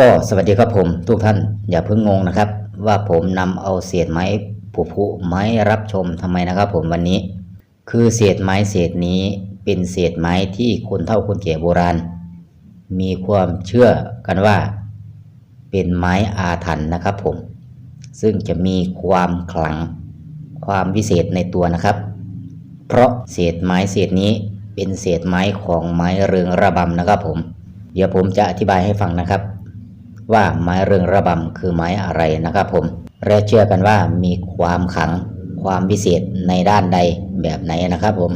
ก็สวัสดีครับผมทุกท่านอย่าเพิ่งงงนะครับ ว่าผมนำเอาเศษไม้ผุผุไม้รับชมทำไมนะครับ ผมวันนี้ คือเศษไม้เศษนี้เป็นเศษไม้ที่คนเฒ่าคนแก่โบราณ มีความเชื่อกันว่า เป็นไม้อาถรรพ์นะครับผม ซึ่งจะมีความขลังความวิเศษในตัวนะครับ เพราะเศษไม้เศษนี้เป็นเศษไม้ของไม้เรืองระบำนะครับผม เดี๋ยวผมจะอธิบายให้ฟังนะครับ ว่าไม้เรืองระบำคือไม้อะไรนะครับผม และเชื่อกันว่ามีความขังความวิเศษในด้านใดแบบไหนนะครับผม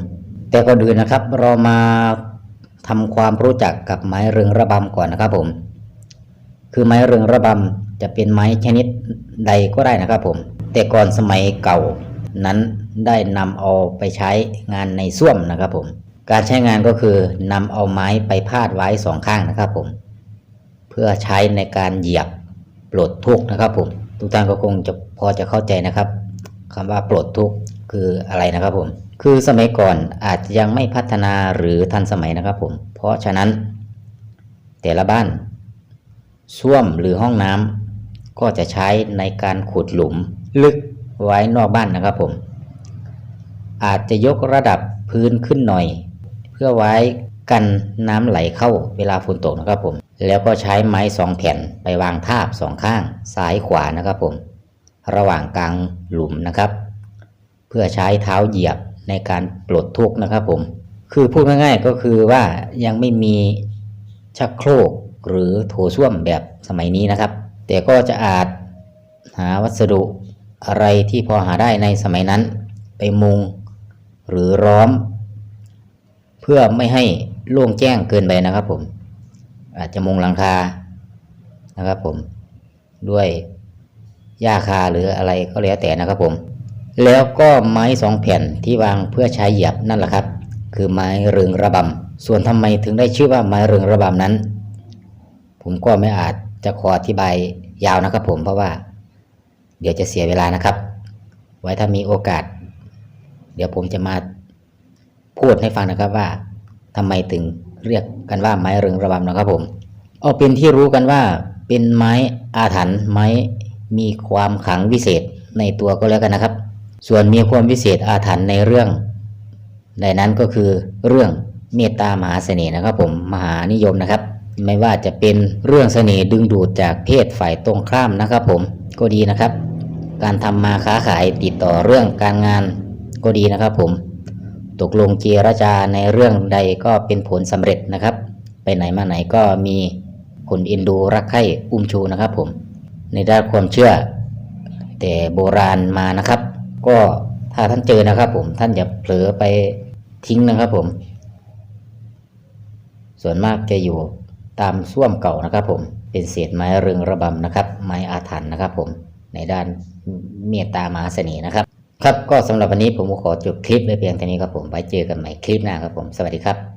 แต่ก่อนอื่นนะครับเรามาทำความรู้จักกับไม้เรืองระบำก่อนนะครับผม คือไม้เรืองระบำจะเป็นไม้ชนิดใดก็ได้นะครับผม แต่ก่อนสมัยเก่านั้นได้นำเอาไปใช้งานในส้วมนะครับผม การใช้งานก็คือนำเอาไม้ไปพาดไว้สองข้างนะครับผม พื่อใช้ในการเหยียบปลดทุกข์นะครับผมทุกท่านก็คงจะพอจะเข้าใจนะครับคำว่าปลดทุกข์คืออะไรนะครับผม คือสมัยก่อนอาจจะยังไม่พัฒนาหรือทันสมัยนะครับผม เพราะฉะนั้น แต่ละบ้านส้วมหรือห้องน้ำก็จะใช้ในการขุดหลุม ลึกไว้นอกบ้านนะครับผม อาจจะยกระดับพื้นขึ้นหน่อย เพื่อไว้กันน้ำไหลเข้าเวลาฝนตกนะครับผม แล้วก็ใช้ไม้สองแผ่นไปวางทาบสองข้างซ้ายขวานะครับผม ระหว่างกลางหลุมนะครับ เพื่อใช้เท้าเหยียบในการปลดทุกข์นะครับผม คือพูดง่ายๆก็คือว่ายังไม่มีชักโครกหรือโถส้วมแบบสมัยนี้นะครับ แต่ก็จะอาจหาวัสดุอะไรที่พอหาได้ในสมัยนั้น ไปมุงหรือร้อม เพื่อไม่ให้โล่งแจ้งเกินไปนะครับผม อาจจะมุงหลังคานะครับผมด้วยหญ้าคาหรืออะไรก็แล้วแต่นะครับผม แล้วก็ไม้สองแผ่นที่วางเพื่อใช้เหยียบนั่นแหละครับ คือไม้เรืองระบำส่วนทำไมถึงได้ชื่อว่าไม้เรืองระบำนั้น ผมก็ไม่อาจจะขออธิบายยาวนะครับผมเพราะว่า เดี๋ยวจะเสียเวลานะครับ ไว้ถ้ามีโอกาส เดี๋ยวผมจะมาพูดให้ฟังนะครับว่าทำไมถึง เรียกกันว่าไม้เรืองระบำนะครับผมเอาเป็นที่รู้กันว่าเป็นไม้อาถรรพ์ไม้มีความขังวิเศษในตัวก็แล้วกันนะครับ ส่วนมีความวิเศษอาถรรพ์ในเรื่องใดนั้นก็คือเรื่องเมตตามหาเสน่ห์นะครับ ผมมหานิยมนะครับ ไม่ว่าจะเป็นเรื่องเสน่ห์ดึงดูดจากเพศฝ่ายตรงข้ามนะครับ ผมก็ดีนะครับ การทำมาค้าขายติดต่อเรื่องการงานก็ดีนะครับ ผม ตกลงเจรจาในเรื่องใดก็เป็นผลสำเร็จนะครับ ไปไหนมาไหนก็มีคนอ็นดูรักใคร่อุ้มชูนะครับผม ในด้านความเชื่อ แต่โบราณมานะครับ ก็ถ้าท่านเจอนะครับผมท่านอย่าเผลอไปทิ้งนะครับผม ส่วนมากจะอยู่ตามส้วมเก่านะครับผมเป็นเศษไม้เรืองระบำนะครับ ไม้อาถรรพ์นะครับผมในด้านเมตตามหาเสน่ห์นะครับ ครับก็สำหรับวันนี้ผมขอจบคลิปไว้เพียงเท่านี้ครับผมไว้เจอกันใหม่คลิปหน้าครับผมสวัสดีครับ